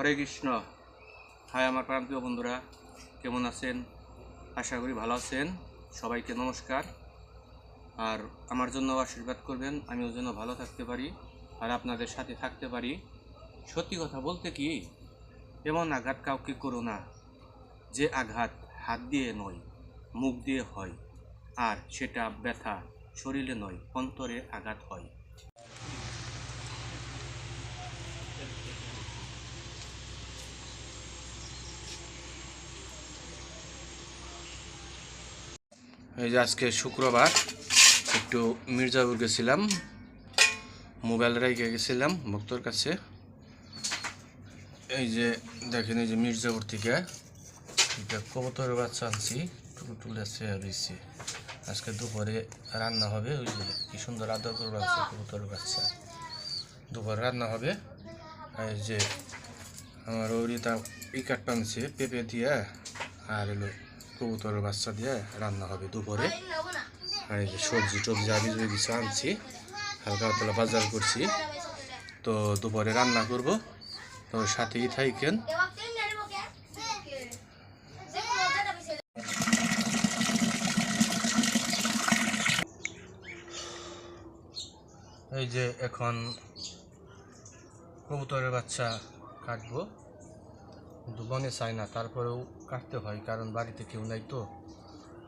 হরে Krishna. High আমার প্রান্তীয় বন্ধুরা, কেমন আছেন? আশা করি ভালো আছেন। সবাইকে নমস্কার। আর আমার জন্য আশীর্বাদ করবেন আমি আমিও যেন ভালো থাকতে পারি আর আপনাদের সাথে থাকতে পারি। সত্যি কথা বলতে কি, এমন আঘাত কাউকে করো না যে আঘাত হাত দিয়ে নয়, মুখ দিয়ে হয়। আর সেটা ব্যথা শরীরে নয়, অন্তরে আঘাত হয়। এই যে আজকে শুক্রবার, একটু মির্জাপুর গেছিলাম, মোবাইল রেখে গেছিলাম ভক্তর কাছে। এই যে দেখেন, এই যে মির্জাপুর থেকে এটা কবুতরের বাচ্চা আনছি, টুকু তুলে রয়েছে আজকে দুপুরে রান্না হবে, ওই যে কি সুন্দর আদর করে বাচ্চা কবুতরের বাচ্চা। দুপুরে রান্না হবে। এই যে আমার ওরিতা ই কাঠ টানছে পেঁপে দিয়ে, আর এলো কবুতরের বাচ্চা দিয়ে রান্না হবে দুপুরে। আর এই যে সবজি টবজি আবি জবি কিছু আনছি হালকা পাতলা বাজার করছি তো দুপুরে রান্না করব। তো সাথেই থাইকেন। এই যে এখন কবুতরের বাচ্চা কাটবো। কিন্তু বনে চাই না তারপরেও কাটতে হয় কারণ বাড়িতে কেউ নাই তো।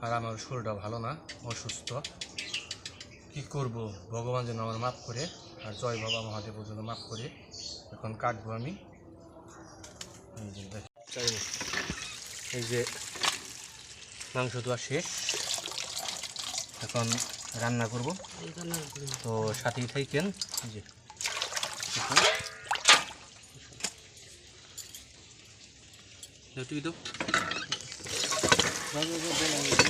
আর আমার শরীরটা ভালো না অসুস্থ। কি করব? ভগবান যেন আমার মাফ করে আর জয় বাবা মহাদেব যেন মাফ করে এখন কাটবো আমি। এই যে দেখ- এই যে মাংস দেওয়া শেষ। এখন রান্না করব। তো সাথেই থাকেন যে Jatuh itu. Bagus bagus belang itu.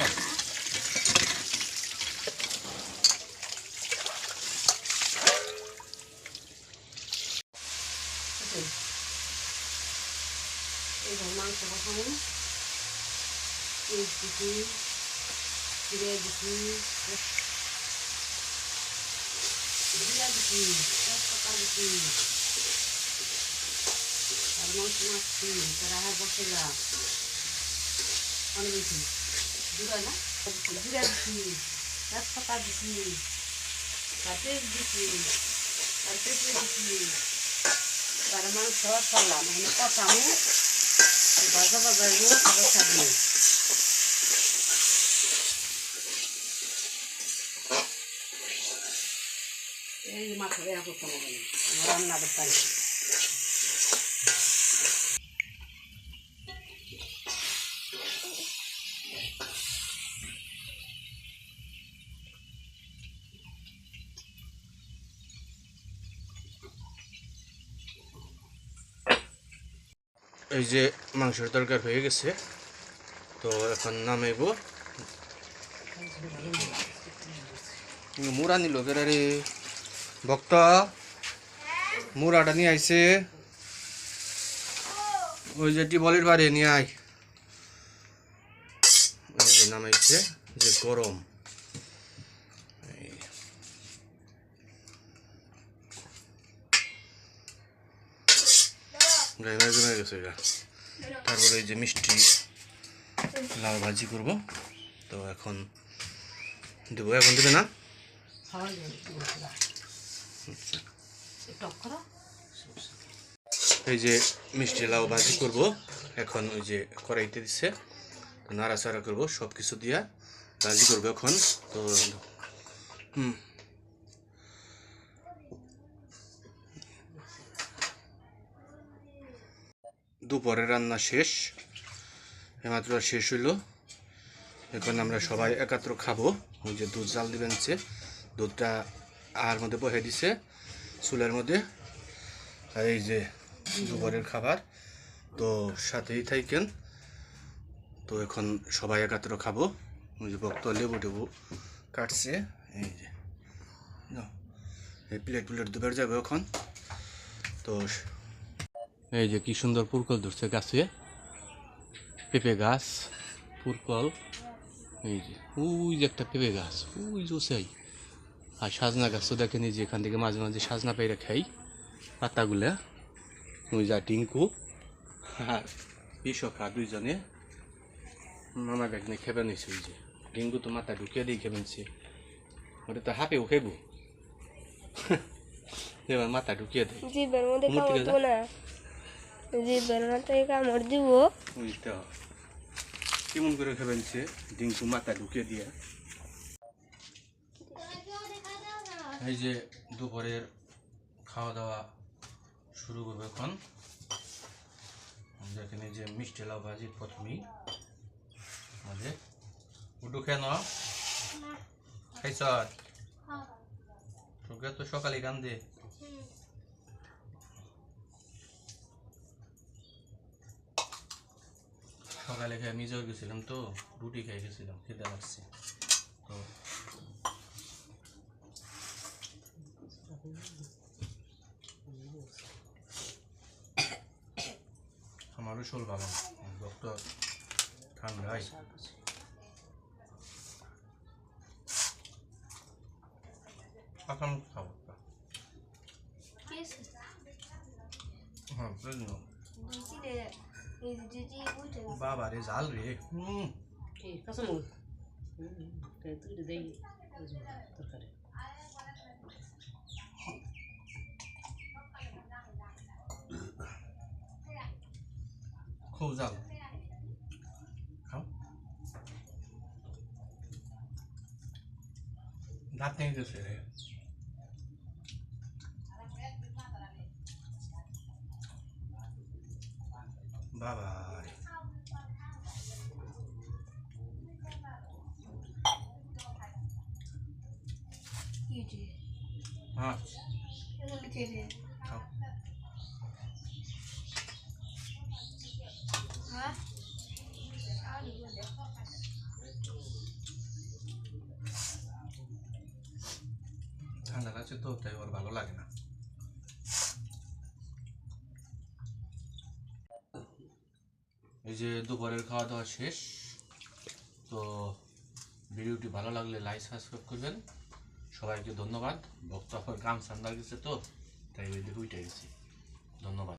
Ini mangsa bahamu. Ini begini. Ini begini. Ini begini. Ini. আর মাংস মাছছি তারা হাত বসাইলাম অনেক দিছি জিরা না। জিরা দিছি তেজপাতা দিছি তার পেঁয়াজ দিছি তার পেঁপে দিছি তার মাংস ছাড়লাম এখানে কষামো ভাজা ভাজা এগুলো তারপর ছাড়বো এই মাথা দেওয়া করতে হবে রান্না করতে এই যে মাংসের তরকার হয়ে গেছে, তো এখন নামাইব। মুড়া নিল রে ভক্ত মুড়াটা নিয়ে আইছে। ওই যে টিবলের বাড়ি নিয়ে আয়। নামাইছে, যে গরম। গায়ে জমে গেছে এটা তারপরে এই যে মিষ্টি লাউ ভাজি করব। তো এখন দেবো। এখন দেবে না? এই যে মিষ্টি লাউ ভাজি করব। এখন ওই যে কড়াইতে দিচ্ছে নাড়াচাড়া করব সব কিছু দিয়া। ভাজি করব এখন। তো হুম। দুপুরের রান্না শেষ। এমাত্র শেষ হইল। এখন আমরা সবাই একাত্র খাব। ওই যে দুধ জাল দিবেন সে দুধটা আহার মধ্যে বহে দিছে, চুলের মধ্যে। আর এই যে দুপুরের খাবার, তো সাথেই থাকেন তো এখন সবাই একাত্র খাব। ওই যে ভক্ত লেবু টেবু কাটছে। এই যে, এই প্লেট প্লেট দুবার যাবে এখন। তো এই যে কি সুন্দর পুরকল ধরছে গাছে। পেঁপে গাছ পুরকল। এই যে ওই যে একটা পেঁপে গাছ ওই যে ওসাই। আর সাজনা গাছ তো দেখেন এই যে এখান থেকে মাঝে মাঝে সাজনা পেয়ে খাই পাতাগুলা। ওই যা টিঙ্কু আর দুইজনে মামা ব্যাগ নিয়ে খেবে নিছে ওই যে। ডেঙ্গু তো মাথা ঢুকিয়ে দিয়ে খেবে নিছে। ওটা তো হাঁপেও খেব। এবার মাথা ঢুকিয়ে দেয় থেকে কামড় দিব। কেমন করে খেবে নিছে ডেঙ্গু মাথা ঢুকিয়ে দিয়ে। এই যে দুপুরের খাওয়া দাওয়া শুরু করবে এখন। যেখানে যে মিষ্টি লাউ ভাজি প্রথমেই। উডু কেন খাইছ তোকে তো সকালে গান দে সকালে খেয়ে নিজেও গেছিলাম তো রুটি খেয়ে গেছিলাম খেতে লাগছে। তো আমারও শোল ভালো রক্ত ঠান্ডায় এখন খাব। হ্যাঁ বুঝলি বাবা রে জাল রে হুম এই কাঁচামরিচ হুম তাই তুই দেই তরকারি খুব জাল খাও দাঁত ভেঙে গেছে রে বাবা রে হ্যাঁ খাও ঠান্ডা লাগছে তো তাই ওর ভালো লাগে না এই যে দুপুরের খাওয়া দাওয়া শেষ, তো ভিডিওটি ভালো লাগলে লাইক সাবস্ক্রাইব করবেন। সবাইকে ধন্যবাদ। ভক্ত গ্রাম সান্দার গেছে তো, তাই ওই দিকে গেছি ধন্যবাদ।